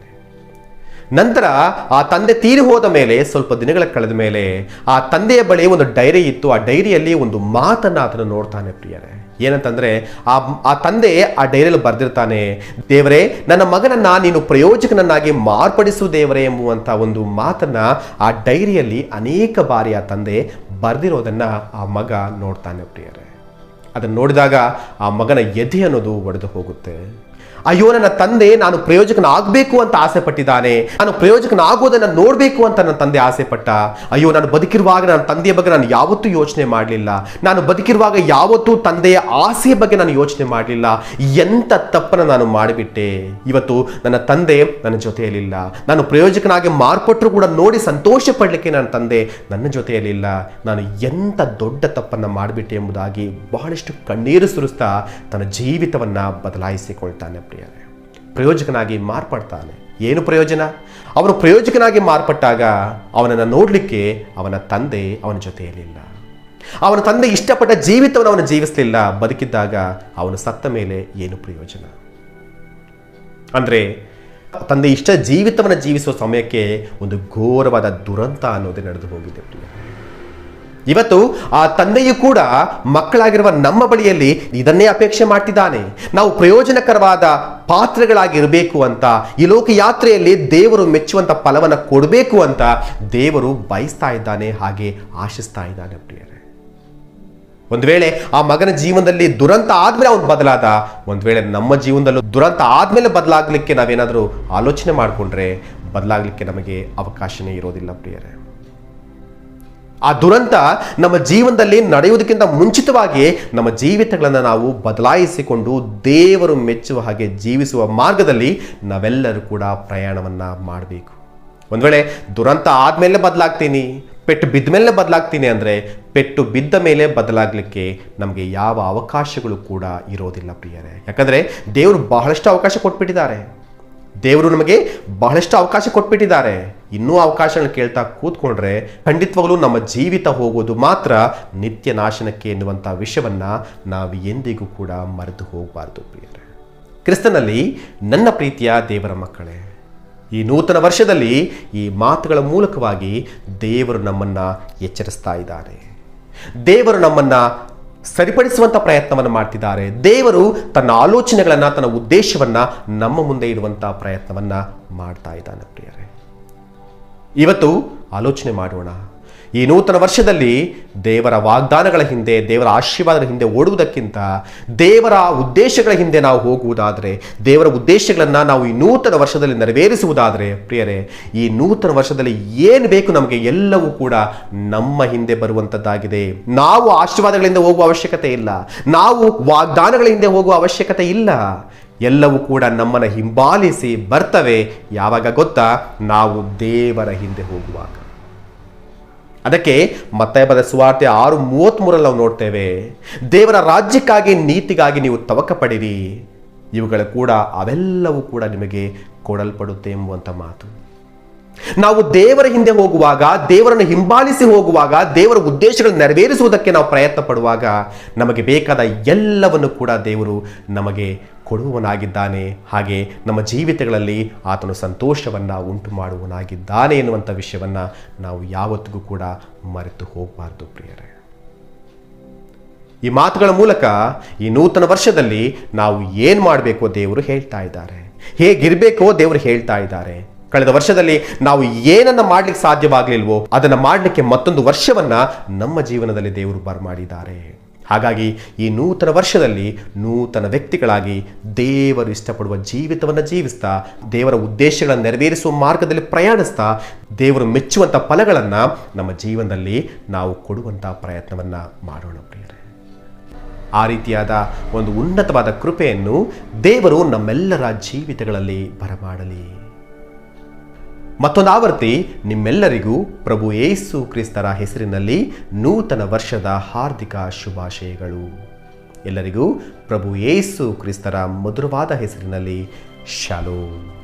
ನಂತರ ಆ ತಂದೆ ತೀರಿ ಹೋದ ಮೇಲೆ, ಸ್ವಲ್ಪ ದಿನಗಳ ಕಳೆದ ಮೇಲೆ ಆ ತಂದೆಯ ಬಳಿ ಒಂದು ಡೈರಿ ಇತ್ತು. ಆ ಡೈರಿಯಲ್ಲಿ ಒಂದು ಮಾತನ್ನು ಆತನು ನೋಡ್ತಾನೆ ಪ್ರಿಯರೇ. ಏನಂತಂದ್ರೆ, ಆ ಆ ತಂದೆ ಆ ಡೈರಿಯಲ್ಲಿ ಬರೆದಿರ್ತಾನೆ, ದೇವರೇ, ನನ್ನ ಮಗನನ್ನ ನೀನು ಪ್ರಯೋಜಕನನ್ನಾಗಿ ಮಾರ್ಪಡಿಸು ದೇವರೇ ಎಂಬುವಂತ ಒಂದು ಮಾತನ್ನ ಆ ಡೈರಿಯಲ್ಲಿ ಅನೇಕ ಬಾರಿ ಆ ತಂದೆ ಬರೆದಿರೋದನ್ನ ಆ ಮಗ ನೋಡ್ತಾನೆ ಪ್ರಿಯರೇ. ಅದನ್ನು ನೋಡಿದಾಗ ಆ ಮಗನ ಎದೆ ಅನ್ನೋದು ಒಡೆದು ಹೋಗುತ್ತೆ. ಅಯ್ಯೋ, ನನ್ನ ತಂದೆ ನಾನು ಪ್ರಯೋಜಕನ ಆಗಬೇಕು ಅಂತ ಆಸೆ ಪಟ್ಟಿದ್ದಾನೆ ನಾನು ಪ್ರಯೋಜಕನ ಆಗೋದನ್ನು ನೋಡಬೇಕು ಅಂತ ನನ್ನ ತಂದೆ ಆಸೆ ಪಟ್ಟ ಅಯ್ಯೋ, ನಾನು ಬದುಕಿರುವಾಗ ನನ್ನ ತಂದೆಯ ಬಗ್ಗೆ ನಾನು ಯಾವತ್ತೂ ಯೋಚನೆ ಮಾಡಲಿಲ್ಲ. ನಾನು ಬದುಕಿರುವಾಗ ಯಾವತ್ತೂ ತಂದೆಯ ಆಸೆಯ ಬಗ್ಗೆ ನಾನು ಯೋಚನೆ ಮಾಡಲಿಲ್ಲ. ಎಂಥ ತಪ್ಪನ್ನು ನಾನು ಮಾಡಿಬಿಟ್ಟೆ. ಇವತ್ತು ನನ್ನ ತಂದೆ ನನ್ನ ಜೊತೆಯಲ್ಲಿಲ್ಲ. ನಾನು ಪ್ರಯೋಜಕನಾಗಿ ಮಾರ್ಪಟ್ಟರು ಕೂಡ ನೋಡಿ ಸಂತೋಷ ಪಡಲಿಕ್ಕೆ ನನ್ನ ತಂದೆ ನನ್ನ ಜೊತೆಯಲ್ಲಿಲ್ಲ. ನಾನು ಎಂಥ ದೊಡ್ಡ ತಪ್ಪನ್ನು ಮಾಡಿಬಿಟ್ಟೆ ಎಂಬುದಾಗಿ ಬಹಳಷ್ಟು ಕಣ್ಣೀರು ಸುರಿಸ್ತಾ ತನ್ನ ಜೀವಿತವನ್ನು ಬದಲಾಯಿಸಿಕೊಳ್ತಾನೆ. ಪ್ರಿಯರೇ, ಪ್ರಯೋಜಕನಾಗಿ ಮಾರ್ಪಡ್ತಾನೆ. ಏನು ಪ್ರಯೋಜನ? ಅವನು ಪ್ರಯೋಜಕನಾಗಿ ಮಾರ್ಪಟ್ಟಾಗ ಅವನನ್ನು ನೋಡಲಿಕ್ಕೆ ಅವನ ತಂದೆ ಅವನ ಜೊತೆಯಲ್ಲಿಲ್ಲ. ಅವನ ತಂದೆ ಇಷ್ಟಪಟ್ಟ ಜೀವಿತವನ್ನು ಅವನು ಜೀವಿಸಲಿಲ್ಲ. ಬದುಕಿದ್ದಾಗ ಅವನು ಸತ್ತ ಮೇಲೆ ಏನು ಪ್ರಯೋಜನ? ಅಂದ್ರೆ, ತಂದೆ ಇಷ್ಟ ಜೀವಿತವನ್ನು ಜೀವಿಸುವ ಸಮಯಕ್ಕೆ ಒಂದು ಘೋರವಾದ ದುರಂತ ಅನ್ನೋದೇ ನಡೆದು ಹೋಗಿದೆ ಪ್ರಿಯ ಇವತ್ತು ಆ ತಂದೆಯು ಕೂಡ ಮಕ್ಕಳಾಗಿರುವ ನಮ್ಮ ಬಳಿಯಲ್ಲಿ ಇದನ್ನೇ ಅಪೇಕ್ಷೆ ಮಾಡ್ತಿದ್ದಾನೆ. ನಾವು ಪ್ರಯೋಜನಕರವಾದ ಪಾತ್ರಗಳಾಗಿರಬೇಕು ಅಂತ, ಈ ಲೋಕ ಯಾತ್ರೆಯಲ್ಲಿ ದೇವರು ಮೆಚ್ಚುವಂತ ಫಲವನ್ನು ಕೊಡಬೇಕು ಅಂತ ದೇವರು ಬಯಸ್ತಾ ಇದ್ದಾನೆ, ಹಾಗೆ ಆಶಿಸ್ತಾ ಇದ್ದಾನೆ ಪ್ರಿಯರೇ. ಒಂದು ವೇಳೆ ಆ ಮಗನ ಜೀವನದಲ್ಲಿ ದುರಂತ ಆದ್ಮೇಲೆ ಅವನು ಬದಲಾದ, ಒಂದು ವೇಳೆ ನಮ್ಮ ಜೀವನದಲ್ಲೂ ದುರಂತ ಆದ್ಮೇಲೆ ಬದಲಾಗಲಿಕ್ಕೆ ನಾವೇನಾದರೂ ಆಲೋಚನೆ ಮಾಡಿಕೊಂಡ್ರೆ ಬದಲಾಗಲಿಕ್ಕೆ ನಮಗೆ ಅವಕಾಶನೇ ಇರೋದಿಲ್ಲ ಪ್ರಿಯರೇ. ಆ ದುರಂತ ನಮ್ಮ ಜೀವನದಲ್ಲಿ ನಡೆಯುವುದಕ್ಕಿಂತ ಮುಂಚಿತವಾಗಿ ನಮ್ಮ ಜೀವಿತಗಳನ್ನು ನಾವು ಬದಲಾಯಿಸಿಕೊಂಡು ದೇವರು ಮೆಚ್ಚುವ ಹಾಗೆ ಜೀವಿಸುವ ಮಾರ್ಗದಲ್ಲಿ ನಾವೆಲ್ಲರೂ ಕೂಡ ಪ್ರಯಾಣವನ್ನು ಮಾಡಬೇಕು. ಒಂದು ವೇಳೆ ದುರಂತ ಆದಮೇಲೆ ಬದಲಾಗ್ತೀನಿ, ಪೆಟ್ಟು ಬಿದ್ದ ಮೇಲೆ ಬದಲಾಗ್ತೀನಿ ಅಂದರೆ ಪೆಟ್ಟು ಬಿದ್ದ ಮೇಲೆ ಬದಲಾಗಲಿಕ್ಕೆ ನಮಗೆ ಯಾವ ಅವಕಾಶಗಳು ಕೂಡ ಇರೋದಿಲ್ಲ ಪ್ರಿಯರೇ. ಯಾಕಂದರೆ ದೇವರು ಬಹಳಷ್ಟು ಅವಕಾಶ ಕೊಟ್ಬಿಟ್ಟಿದ್ದಾರೆ. ದೇವರು ನಮಗೆ ಬಹಳಷ್ಟು ಅವಕಾಶ ಕೊಟ್ಬಿಟ್ಟಿದ್ದಾರೆ. ಇನ್ನೂ ಅವಕಾಶಗಳನ್ನ ಕೇಳ್ತಾ ಕೂತ್ಕೊಂಡ್ರೆ ಖಂಡಿತವಾಗಲೂ ನಮ್ಮ ಜೀವಿತ ಹೋಗೋದು ಮಾತ್ರ ನಿತ್ಯ ನಾಶನಕ್ಕೆ ಎನ್ನುವಂಥ ವಿಷಯವನ್ನು ನಾವು ಎಂದಿಗೂ ಕೂಡ ಮರೆತು ಹೋಗಬಾರ್ದು ಪ್ರಿಯರೇ. ಕ್ರಿಸ್ತನಲ್ಲಿ ನನ್ನ ಪ್ರೀತಿಯ ದೇವರ ಮಕ್ಕಳೇ, ಈ ನೂತನ ವರ್ಷದಲ್ಲಿ ಈ ಮಾತುಗಳ ಮೂಲಕವಾಗಿ ದೇವರು ನಮ್ಮನ್ನು ಎಚ್ಚರಿಸ್ತಾ ಇದ್ದಾರೆ. ದೇವರು ನಮ್ಮನ್ನ ಸರಿಪಡಿಸುವಂತ ಪ್ರಯತ್ನವನ್ನು ಮಾಡ್ತಿದ್ದಾರೆ. ದೇವರು ತನ್ನ ಆಲೋಚನೆಗಳನ್ನ, ತನ್ನ ಉದ್ದೇಶವನ್ನ ನಮ್ಮ ಮುಂದೆ ಇಡುವಂತ ಪ್ರಯತ್ನವನ್ನ ಮಾಡ್ತಾ ಇದ್ದಾನೆ ಪ್ರಿಯರೇ. ಇವತ್ತು ಆಲೋಚನೆ ಮಾಡೋಣ. ಈ ನೂತನ ವರ್ಷದಲ್ಲಿ ದೇವರ ವಾಗ್ದಾನಗಳ ಹಿಂದೆ, ದೇವರ ಆಶೀರ್ವಾದಗಳ ಹಿಂದೆ ಓಡುವುದಕ್ಕಿಂತ ದೇವರ ಉದ್ದೇಶಗಳ ಹಿಂದೆ ನಾವು ಹೋಗುವುದಾದರೆ, ದೇವರ ಉದ್ದೇಶಗಳನ್ನು ನಾವು ಈ ನೂತನ ವರ್ಷದಲ್ಲಿ ನೆರವೇರಿಸುವುದಾದರೆ, ಪ್ರಿಯರೇ, ಈ ನೂತನ ವರ್ಷದಲ್ಲಿ ಏನು ಬೇಕು ನಮಗೆ ಎಲ್ಲವೂ ಕೂಡ ನಮ್ಮ ಹಿಂದೆ ಬರುವಂಥದ್ದಾಗಿದೆ ನಾವು ಆಶೀರ್ವಾದಗಳಿಂದ ಹೋಗುವ ಅವಶ್ಯಕತೆ ಇಲ್ಲ. ನಾವು ವಾಗ್ದಾನಗಳ ಹಿಂದೆ ಹೋಗುವ ಅವಶ್ಯಕತೆ ಇಲ್ಲ. ಎಲ್ಲವೂ ಕೂಡ ನಮ್ಮನ್ನು ಹಿಂಬಾಲಿಸಿ ಬರ್ತವೆ. ಯಾವಾಗ ಗೊತ್ತಾ? ನಾವು ದೇವರ ಹಿಂದೆ ಹೋಗುವಾಗ. ಅದಕ್ಕೆ ಮತ್ತೆ ಬದ ಸುವಾರ್ತೆ ಆರು ಮೂವತ್ತ್ಮೂರಲ್ಲಿ ನಾವು ನೋಡ್ತೇವೆ, ದೇವರ ರಾಜ್ಯಕ್ಕಾಗಿ ನೀತಿಗಾಗಿ ನೀವು ತವಕ ಪಡಿರಿ ಇವುಗಳ ಕೂಡ ಅವೆಲ್ಲವೂ ಕೂಡ ನಿಮಗೆ ಕೊಡಲ್ಪಡುತ್ತೆ ಎಂಬುವಂಥ ಮಾತು. ನಾವು ದೇವರ ಹಿಂದೆ ಹೋಗುವಾಗ, ದೇವರನ್ನು ಹಿಂಬಾಲಿಸಿ ಹೋಗುವಾಗ, ದೇವರ ಉದ್ದೇಶಗಳನ್ನು ನೆರವೇರಿಸುವುದಕ್ಕೆ ನಾವು ಪ್ರಯತ್ನ ಪಡುವಾಗ ನಮಗೆ ಬೇಕಾದ ಎಲ್ಲವನ್ನು ಕೂಡ ದೇವರು ನಮಗೆ ಕೊಡುವವನಾಗಿದ್ದಾನೆ. ಹಾಗೆ ನಮ್ಮ ಜೀವಿತಗಳಲ್ಲಿ ಆತನು ಸಂತೋಷವನ್ನು ಉಂಟು ಮಾಡುವವನಾಗಿದ್ದಾನೆ ಎನ್ನುವಂಥ ವಿಷಯವನ್ನು ನಾವು ಯಾವತ್ತಿಗೂ ಕೂಡ ಮರೆತು ಹೋಗಬಾರ್ದು ಪ್ರಿಯರೇ. ಈ ಮಾತುಗಳ ಮೂಲಕ ಈ ನೂತನ ವರ್ಷದಲ್ಲಿ ನಾವು ಏನು ಮಾಡಬೇಕೋ ದೇವರು ಹೇಳ್ತಾ ಇದ್ದಾರೆ. ಹೇಗಿರಬೇಕೋ ದೇವರು ಹೇಳ್ತಾ ಇದ್ದಾರೆ. ಕಳೆದ ವರ್ಷದಲ್ಲಿ ನಾವು ಏನನ್ನ ಮಾಡ್ಲಿಕ್ಕೆ ಸಾಧ್ಯವಾಗಲಿಲ್ವೋ ಅದನ್ನ ಮಾಡಲಿಕ್ಕೆ ಮತ್ತೊಂದು ವರ್ಷವನ್ನ ನಮ್ಮ ಜೀವನದಲ್ಲಿ ದೇವರು ಬರಮಾಡಿದ್ದಾರೆ. ಹಾಗಾಗಿ ಈ ನೂತನ ವರ್ಷದಲ್ಲಿ ನೂತನ ವ್ಯಕ್ತಿಗಳಾಗಿ ದೇವರು ಇಷ್ಟಪಡುವ ಜೀವಿತವನ್ನು ಜೀವಿಸ್ತಾ, ದೇವರ ಉದ್ದೇಶಗಳನ್ನು ನೆರವೇರಿಸುವ ಮಾರ್ಗದಲ್ಲಿ ಪ್ರಯಾಣಿಸ್ತಾ, ದೇವರು ಮೆಚ್ಚುವಂಥ ಫಲಗಳನ್ನು ನಮ್ಮ ಜೀವನದಲ್ಲಿ ನಾವು ಕೊಡುವಂಥ ಪ್ರಯತ್ನವನ್ನು ಮಾಡೋಣ ಪ್ರಿಯರೇ. ಆ ರೀತಿಯಾದ ಒಂದು ಉನ್ನತವಾದ ಕೃಪೆಯನ್ನು ದೇವರು ನಮ್ಮೆಲ್ಲರ ಜೀವಿತಗಳಲ್ಲಿ ಬರಮಾಡಲಿ. ಮತ್ತೊಂದು ಆವರ್ತಿ ನಿಮ್ಮೆಲ್ಲರಿಗೂ ಪ್ರಭು ಯೇಸು ಕ್ರಿಸ್ತರ ಹೆಸರಿನಲ್ಲಿ ನೂತನ ವರ್ಷದ ಹಾರ್ದಿಕ ಶುಭಾಶಯಗಳು. ಎಲ್ಲರಿಗೂ ಪ್ರಭು ಯೇಸು ಕ್ರಿಸ್ತರ ಮಧುರವಾದ ಹೆಸರಿನಲ್ಲಿ ಶಾಲೋಮ್